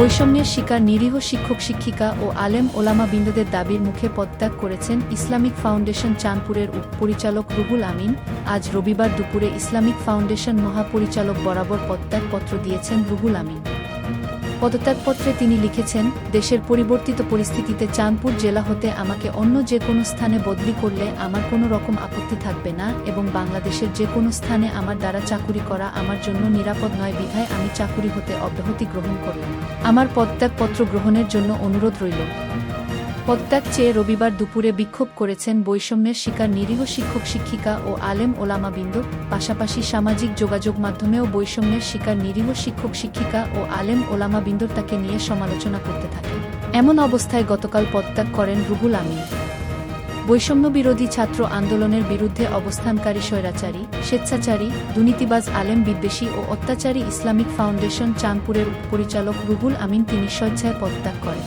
বৈষম্যের শিকার নিরীহ শিক্ষক শিক্ষিকা ও আলেম ওলামা বিন্দুদের দাবির মুখে পদত্যাগ করেছেন ইসলামিক ফাউন্ডেশন চাঁদপুরের উপপরিচালক রুহুল আমিন। আজ রবিবার দুপুরে ইসলামিক ফাউন্ডেশন মহাপরিচালক বরাবর পদত্যাগপত্র দিয়েছেন রুহুল আমিন। পদত্যাগপত্রে তিনি লিখেছেন, দেশের পরিবর্তিত পরিস্থিতিতে চাঁদপুর জেলা হতে আমাকে অন্য যে কোনো স্থানে বদলি করলে আমার কোনো রকম আপত্তি থাকবে না এবং বাংলাদেশের যে কোনো স্থানে আমার দ্বারা চাকুরি করা আমার জন্য নিরাপদ নয় বিধায় আমি চাকুরি হতে অব্যাহতি গ্রহণ করলাম। আমার পদত্যাগপত্র গ্রহণের জন্য অনুরোধ রইল। পদত্যাগ চেয়ে রবিবার দুপুরে বিক্ষোভ করেছেন বৈষম্যের শিকার নিরীহ শিক্ষক, শিক্ষিকা ও আলেম ওলামাবৃন্দ পাশাপাশি সামাজিক যোগাযোগ মাধ্যমেও বৈষম্যের শিকার নিরীহ শিক্ষক, শিক্ষিকা ও আলেম ওলামাবৃন্দর তাকে নিয়ে সমালোচনা করতে থাকে। এমন অবস্থায় গতকাল পদত্যাগ করেন রুহুল আমিন। বৈষম্য বিরোধী ছাত্র আন্দোলনের বিরুদ্ধে অবস্থানকারী স্বৈরাচারী, স্বেচ্ছাচারী, দুর্নীতিবাজ আলেম বিদ্বেষী ও অত্যাচারী ইসলামিক ফাউন্ডেশন চাঁদপুরের পরিচালক রুহুল আমিন তিনি স্বেচ্ছায় পদত্যাগ করেন।